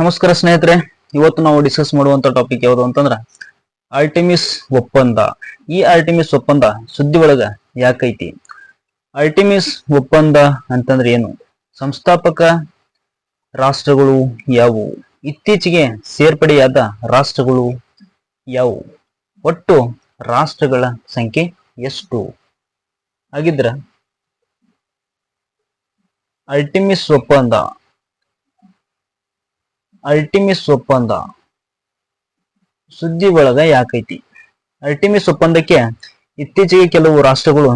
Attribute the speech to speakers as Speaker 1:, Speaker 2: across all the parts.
Speaker 1: ನಮಸ್ಕಾರ ಸ್ನೇಹಿತರೆ, ಇವತ್ತು ನಾವು ಡಿಸ್ಕಸ್ ಮಾಡುವಂತ ಟಾಪಿಕ್ ಯಾವುದು ಅಂತಂದ್ರ ಅಲ್ಟಿಮಿಸ್ ಒಪ್ಪಂದ. ಈ ಅಲ್ಟಿಮಿಸ್ ಒಪ್ಪಂದ ಸುದ್ದಿ ಒಳಗ ಯಾಕೈತಿ? ಅಲ್ಟಿಮಿಸ್ ಒಪ್ಪಂದ ಅಂತಂದ್ರೆ ಏನು? ಸಂಸ್ಥಾಪಕ ರಾಷ್ಟ್ರಗಳು ಯಾವುವು? ಇತ್ತೀಚೆಗೆ ಸೇರ್ಪಡೆಯಾದ ರಾಷ್ಟ್ರಗಳು ಯಾವುವು? ಒಟ್ಟು ರಾಷ್ಟ್ರಗಳ ಸಂಖ್ಯೆ ಎಷ್ಟು? ಹಾಗಿದ್ರ ಅಲ್ಟಿಮಿಸ್ ಒಪ್ಪಂದ ಅಲ್ಟಿಮಿಸ್ ಒಪ್ಪಂದ ಸುದ್ದಿ ಒಳಗ ಯಾಕೈತಿ? ಅಲ್ಟಿಮಿಸ್ ಒಪ್ಪಂದಕ್ಕೆ ಇತ್ತೀಚೆಗೆ ಕೆಲವು ರಾಷ್ಟ್ರಗಳು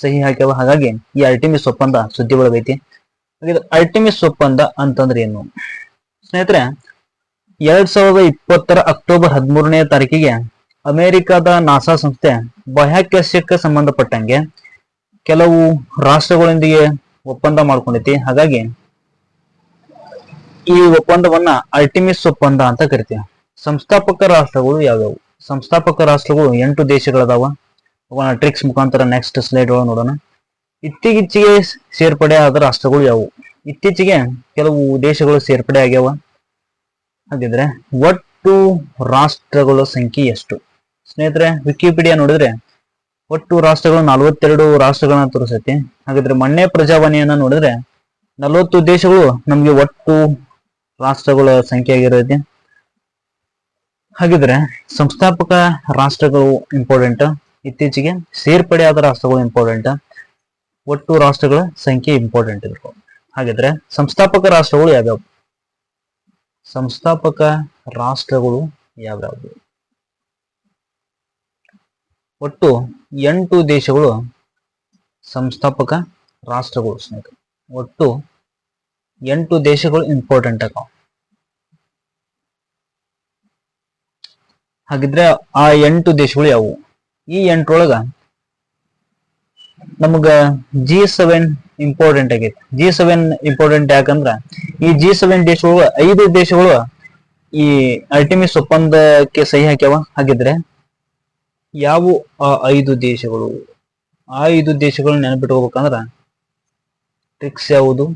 Speaker 1: ಸಹಿ ಹಾಕ್ಯಾವ. ಹಾಗಾಗಿ ಈ ಅಲ್ಟಿಮಿಸ್ ಒಪ್ಪಂದ ಸುದ್ದಿ ಒಳಗೈತಿ ಅಲ್ಟಿಮಿಸ್ ಒಪ್ಪಂದ ಅಂತಂದ್ರೆ ಏನು? ಸ್ನೇಹಿತರೆ, ಎರಡ್ ಸಾವಿರದ ಇಪ್ಪತ್ತರ ಅಕ್ಟೋಬರ್ ಹದಿಮೂರನೇ ತಾರೀಕಿಗೆ ಅಮೆರಿಕದ ನಾಸಾ ಸಂಸ್ಥೆ ಬಾಹ್ಯಾಕಾಶಕ್ಕೆ ಸಂಬಂಧಪಟ್ಟಂಗೆ ಕೆಲವು ರಾಷ್ಟ್ರಗಳೊಂದಿಗೆ ಒಪ್ಪಂದ ಮಾಡ್ಕೊಂಡೈತಿ. ಹಾಗಾಗಿ ಈ ಒಪ್ಪಂದವನ್ನ ಅಲ್ಟಿಮಿಸ್ ಒಪ್ಪಂದ ಅಂತ ಕರಿತೀವಿ. ಸಂಸ್ಥಾಪಕ ರಾಷ್ಟ್ರಗಳು ಯಾವ್ಯಾವು? ಸಂಸ್ಥಾಪಕ ರಾಷ್ಟ್ರಗಳು ಎಂಟು ದೇಶಗಳದಾವ. ಟ್ರಿಕ್ಸ್ ಮುಖಾಂತರ ನೆಕ್ಸ್ಟ್ ಸ್ಲೈಡ್ ಒಳಗೆ ನೋಡೋಣ. ಇತ್ತೀಚೆಗೆ ಸೇರ್ಪಡೆ ಆದ ರಾಷ್ಟ್ರಗಳು ಯಾವುವು ಇತ್ತೀಚೆಗೆ ಕೆಲವು ದೇಶಗಳು ಸೇರ್ಪಡೆ ಆಗ್ಯಾವ. ಹಾಗಿದ್ರೆ, ಒಟ್ಟು ರಾಷ್ಟ್ರಗಳ ಸಂಖ್ಯೆ ಎಷ್ಟು? ಸ್ನೇಹಿತರೆ ವಿಕಿಪೀಡಿಯಾ ನೋಡಿದ್ರೆ ಒಟ್ಟು ರಾಷ್ಟ್ರಗಳು ನಲವತ್ತೆರಡು ರಾಷ್ಟ್ರಗಳನ್ನ ತೋರಿಸೈತಿ. ಹಾಗಿದ್ರೆ ಮೊನ್ನೆ ಪ್ರಜಾವಾಣಿಯನ್ನ ನೋಡಿದ್ರೆ ನಲವತ್ತು ದೇಶಗಳು ನಮ್ಗೆ ಒಟ್ಟು ರಾಷ್ಟ್ರಗಳ ಸಂಖ್ಯೆ ಆಗಿರೈತಿ ಹಾಗಿದ್ರೆ ಸಂಸ್ಥಾಪಕ ರಾಷ್ಟ್ರಗಳು ಇಂಪಾರ್ಟೆಂಟ್ ಇತ್ತೀಚೆಗೆ ಆದ ರಾಷ್ಟ್ರಗಳು ಇಂಪಾರ್ಟೆಂಟ್ ಒಟ್ಟು ರಾಷ್ಟ್ರಗಳ ಸಂಖ್ಯೆ ಇಂಪಾರ್ಟೆಂಟ್ ಇದ್ರು ಹಾಗಿದ್ರೆ ಸಂಸ್ಥಾಪಕ ರಾಷ್ಟ್ರಗಳು ಯಾವ್ಯಾವು? ಸಂಸ್ಥಾಪಕ ರಾಷ್ಟ್ರಗಳು ಯಾವ್ಯಾವು? ಒಟ್ಟು ಎಂಟು ದೇಶಗಳು ಸಂಸ್ಥಾಪಕ ರಾಷ್ಟ್ರಗಳು ಸ್ನೇಹಿತರೆ. ಒಟ್ಟು ಎಂಟು ದೇಶಗಳು ಇಂಪಾರ್ಟೆಂಟ್ ಅಕೌಂಟ್ ಹಾಗಿದ್ರೆ ಆ ಎಂಟು ದೇಶಗಳು ಯಾವುವು? ಈ ಎಂಟರೊಳಗ ನಮಗ ಜಿ ಸೆವೆನ್ ಇಂಪಾರ್ಟೆಂಟ್ ಆಗೈತಿ. ಜಿ ಸೆವೆನ್ ಇಂಪಾರ್ಟೆಂಟ್ ಯಾಕಂದ್ರ ಈ ಜಿ ಸೆವೆನ್ ದೇಶಗಳು ಐದು ದೇಶಗಳು ಈ ಅಲ್ಟಿಮಿಸ್ ಒಪ್ಪಂದಕ್ಕೆ ಸಹಿ ಹಾಕ್ಯಾವ. ಹಾಗಿದ್ರೆ ಯಾವ? ಆ ಐದು ದೇಶಗಳು. ಆ ಐದು ದೇಶಗಳು ನೆನಪಿಟ್ಕೋಬೇಕಂದ್ರ ಟ್ರಿಕ್ಸ್ ಯಾವುದು?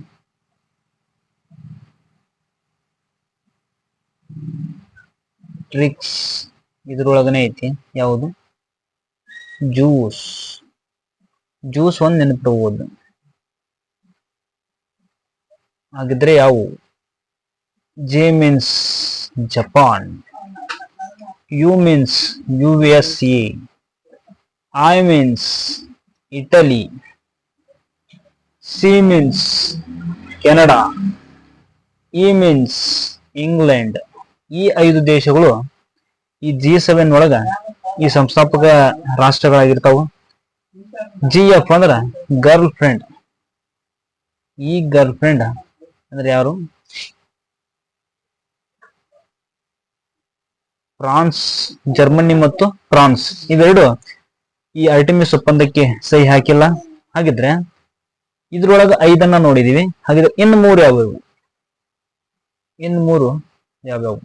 Speaker 1: ಟ್ರಿಕ್ಸ್ ಇದ್ರೊಳಗನೆ ಐತಿ. ಯಾವುದು? ಜ್ಯೂಸ್ ಜ್ಯೂಸ್ ಒಂದ್ ನೆನಪಿಡಬಹುದು ಹಾಗಿದ್ರೆ ಯಾವು? J means Japan. U means U S A. I means Italy. C means Canada. E means England. ಈ ಐದು ದೇಶಗಳು ಈ ಜಿ ಸೆವೆನ್ ಒಳಗ ಈ ಸಂಸ್ಥಾಪಕ ರಾಷ್ಟ್ರಗಳಾಗಿರ್ತಾವ. ಜಿ ಎಫ್ ಅಂದ್ರ ಗರ್ಲ್ ಫ್ರೆಂಡ್ ಈ ಗರ್ಲ್ ಫ್ರೆಂಡ್ ಅಂದ್ರೆ ಯಾರು? ಫ್ರಾನ್ಸ್, ಜರ್ಮನಿ ಮತ್ತು ಫ್ರಾನ್ಸ್. ಇವೆರಡು ಈ ಅಲ್ಟಿಮಿಸ್ ಒಪ್ಪಂದಕ್ಕೆ ಸಹಿ ಹಾಕಿಲ್ಲ. ಹಾಗಿದ್ರೆ ಇದ್ರೊಳಗ ಐದನ್ನ ನೋಡಿದೀವಿ. ಹಾಗಿದ್ರೆ ಇನ್ನು ಮೂರು ಯಾವ್ಯಾವು? ಇನ್ನು ಮೂರು ಯಾವ್ಯಾವು?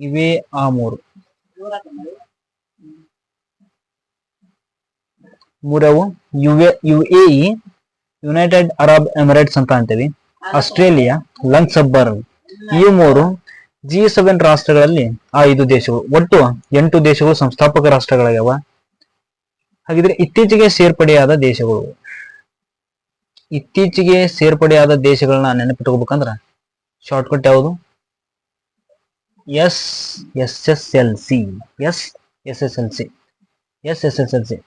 Speaker 1: ಇವೇ ಆ ಮೂರು. ಮೂರವು U UAE United Arab Emirates ಅಂತ ಅಂತೀವಿ. ಆಸ್ಟ್ರೇಲಿಯಾ ಲಂಗ್ಸಬ್ಬರ್ ಈ ಮೂರು ಜಿ ಸೆವೆನ್ ರಾಷ್ಟ್ರಗಳಲ್ಲಿ ಆ ಐದು ದೇಶಗಳು. ಒಟ್ಟು ಎಂಟು ದೇಶಗಳು ಸಂಸ್ಥಾಪಕ ರಾಷ್ಟ್ರಗಳಾಗ್ಯಾವ. ಹಾಗಿದ್ರೆ ಇತ್ತೀಚೆಗೆ ಸೇರ್ಪಡೆಯಾದ ದೇಶಗಳು. ಇತ್ತೀಚೆಗೆ ಸೇರ್ಪಡೆಯಾದ ದೇಶಗಳನ್ನ ನೆನಪಿಟ್ಕೋಬೇಕಂದ್ರ ಶಾರ್ಟ್ಕಟ್ ಯಾವುದು? S S S L C S S S L C S S S L C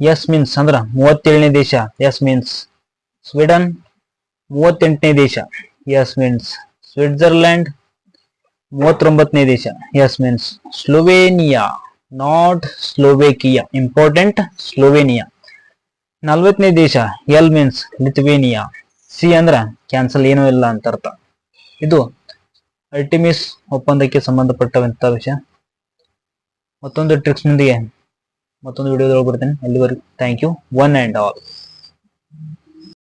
Speaker 1: S means ಅಂದ್ರ ಮೂವತ್ತೇಳನೇ ದೇಶ ಎಸ್ ಮೀನ್ಸ್ ಸ್ವೀಡನ್ ಮೂವತ್ತೆಂಟನೇ ದೇಶ ಎಸ್ ಮೀನ್ಸ್ ಸ್ವಿಟ್ಜರ್ಲ್ಯಾಂಡ್ ಮೂವತ್ತೊಂಬತ್ತನೇ ದೇಶ S means Slovenia not Slovakia important Slovenia ನಲ್ವತ್ತನೇ ದೇಶ, L means Lithuania. C ಅಂದ್ರ cancel ಏನೂ ಇಲ್ಲ ಅಂತ ಅರ್ಥ. ಇದು ಅಲ್ಟಿಮಿಸ್ ಒಪ್ಪಂದಕ್ಕೆ ಸಂಬಂಧಪಟ್ಟಂತ ವಿಷಯ. ಮತ್ತೊಂದು ಟ್ರಿಕ್ಸ್ ನೊಂದಿಗೆ ಮತ್ತೊಂದು ವಿಡಿಯೋದೊಳಗೆ ಹೋಗ್ಬಿಡ್ತೇನೆ. ಎಲ್ಲಿವರೆಗೂ thank you one and all